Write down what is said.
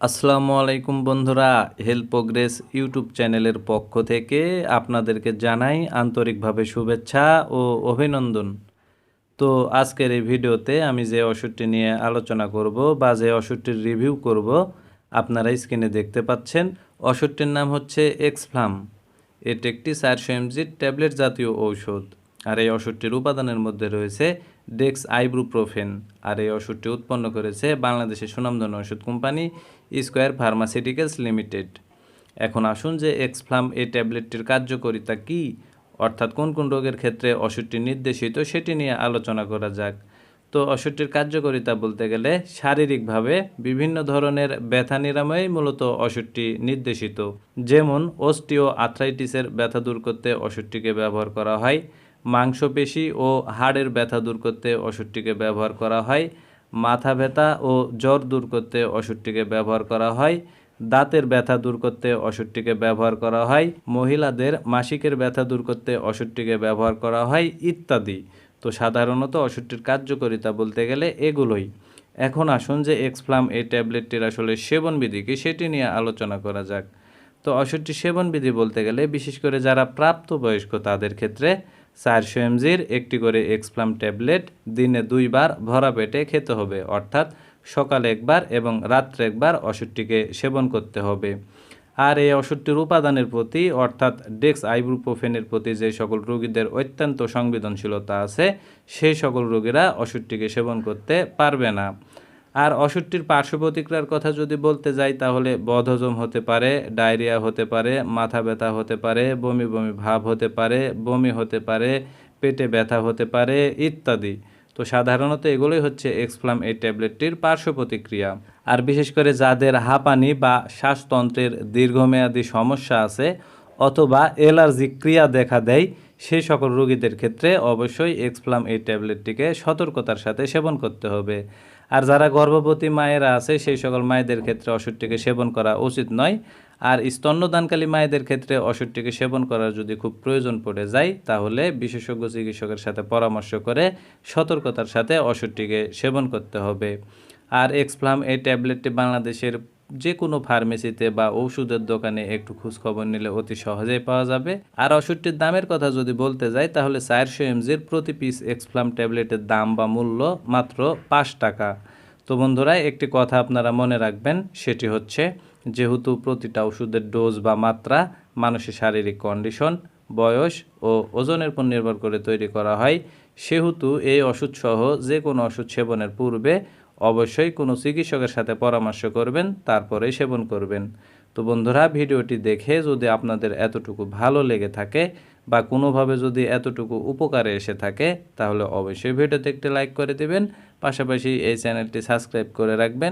আসসালামু আলাইকুম বন্ধুরা হেল্প প্রোগ্রেস ইউটিউব চ্যানেলের পক্ষ থেকে আপনাদেরকে জানাই আন্তরিকভাবে শুভেচ্ছা ও অভিনন্দন। তো আজকের এই ভিডিওতে আমি যে ওষুধটি নিয়ে আলোচনা করব বা যে ওষুধটির রিভিউ করব, আপনারা স্ক্রিনে দেখতে পাচ্ছেন, ওষুধটির নাম হচ্ছে এক্সফ্লাম এটি একটি চারশো এমজির ট্যাবলেট জাতীয় ঔষধ। আর এই ওষুধটির উপাদানের মধ্যে রয়েছে ডেক্স আইব্রুপ্রোফেন আর এই ওষুধটি উৎপন্ন করেছে বাংলাদেশের সুনামধন্য ওষুধ কোম্পানি স্কোয়ার ফার্মাসিউটিক্যালস লিমিটেড এখন আসুন যে এক্সফ্লাম এই ট্যাবলেটটির কার্যকারিতা কী, অর্থাৎ কোন কোন রোগের ক্ষেত্রে ওষুধটি নির্দেশিত সেটি নিয়ে আলোচনা করা যাক। তো ওষুধটির কার্যকারিতা বলতে গেলে শারীরিকভাবে বিভিন্ন ধরনের ব্যথা নিরাময়ই মূলত ওষুধটি নির্দেশিত। যেমন অস্টিও আর্থ্রাইটিসের ব্যথা দূর করতে ওষুধটিকে ব্যবহার করা হয় মাংসপেশি ও হাড়ের ব্যথা দূর করতে ওষুধটিকে ব্যবহার করা হয়। মাথা ব্যথা ও জ্বর দূর করতে ওষুধটিকে ব্যবহার করা হয়। দাঁতের ব্যথা দূর করতে ওষুধটিকে ব্যবহার করা হয়। মহিলাদের মাসিকের ব্যথা দূর করতে ওষুধটিকে ব্যবহার করা হয় ইত্যাদি। তো সাধারণত ওষুধটির কার্যকারিতা বলতে গেলে এগুলোই। এখন আসুন যে এক্সফ্লাম এই ট্যাবলেটটির আসলে সেবনবিধি কি সেটি নিয়ে আলোচনা করা যাক। তো ওষুধটি সেবনবিধি বলতে গেলে বিশেষ করে যারা প্রাপ্তবয়স্ক তাদের ক্ষেত্রে চারশো এমজির একটি করে এক্সপ্লাম ট্যাবলেট দিনে দুইবার ভরা পেটে খেতে হবে, অর্থাৎ সকালে একবার এবং রাত্রে একবার ওষুধটিকে সেবন করতে হবে। আর এই ওষুধটির উপাদানের প্রতি, অর্থাৎ ডেক্স আইব্রুপ্রোফেনের প্রতি যে সকল রোগীদের অত্যন্ত সংবেদনশীলতা আছে, সেই সকল রোগীরা ওষুধটিকে সেবন করতে পারবে না। আর ওষুধটির পার্শ্ব প্রতিক্রিয়ার কথা যদি বলতে যাই, তাহলে বদহজম হতে পারে, ডায়রিয়া হতে পারে, মাথা ব্যথা হতে পারে, বমি বমি ভাব হতে পারে, বমি হতে পারে, পেটে ব্যথা হতে পারে ইত্যাদি। তো সাধারণত এগুলোই হচ্ছে এক্সফ্লাম এই ট্যাবলেটটির পার্শ্ব প্রতিক্রিয়া আর বিশেষ করে যাদের হাঁপানি বা শ্বাসতন্ত্রের দীর্ঘমেয়াদী সমস্যা আছে অথবা অ্যালার্জি ক্রিয়া দেখা দেয় সেই সকল রোগীদের ক্ষেত্রে অবশ্যই এক্সফ্লাম এই ট্যাবলেটটিকে সতর্কতার সাথে সেবন করতে হবে। আর যারা গর্ভবতী মায়েরা আছে, সেই সকল মায়েদের ক্ষেত্রে ওষুধটিকে সেবন করা উচিত নয়। আর স্তন্যদানকালী মায়েদের ক্ষেত্রে ওষুধটিকে সেবন করার যদি খুব প্রয়োজন পড়ে যায়, তাহলে বিশেষজ্ঞ চিকিৎসকের সাথে পরামর্শ করে সতর্কতার সাথে ওষুধটিকে সেবন করতে হবে। আর এক্সপ্লাম এই ট্যাবলেটটি বাংলাদেশের যে কোনো ফার্মেসিতে বা ঔষধের দোকানে একটু খোঁজখবর নিলে অতি সহজেই পাওয়া যাবে। আর ওষুধটির দামের কথা যদি বলতে যাই, তাহলে চারশো এমজির প্রতি পিস এক্সপ্লাম ট্যাবলেটের দাম বা মূল্য মাত্র পাঁচ টাকা। তো বন্ধুরা, একটি কথা আপনারা মনে রাখবেন, সেটি হচ্ছে যেহেতু প্রতিটা ওষুধের ডোজ বা মাত্রা মানুষের শারীরিক কন্ডিশন বয়স ও ওজনের উপর নির্ভর করে তৈরি করা হয়, সেহেতু এই ওষুধসহ যে কোনো ওষুধ সেবনের পূর্বে অবশ্যই কোনো চিকিৎসকের সাথে পরামর্শ করবেন, তারপরে সেবন করবেন। তো বন্ধুরা, ভিডিওটি দেখে যদি আপনাদের এতটুকু ভালো লেগে থাকে বা কোনোভাবে যদি এতটুকু উপকারে এসে থাকে, তাহলে অবশ্যই ভিডিওতে একটি লাইক করে দেবেন। পাশাপাশি এই চ্যানেলটি সাবস্ক্রাইব করে রাখবেন।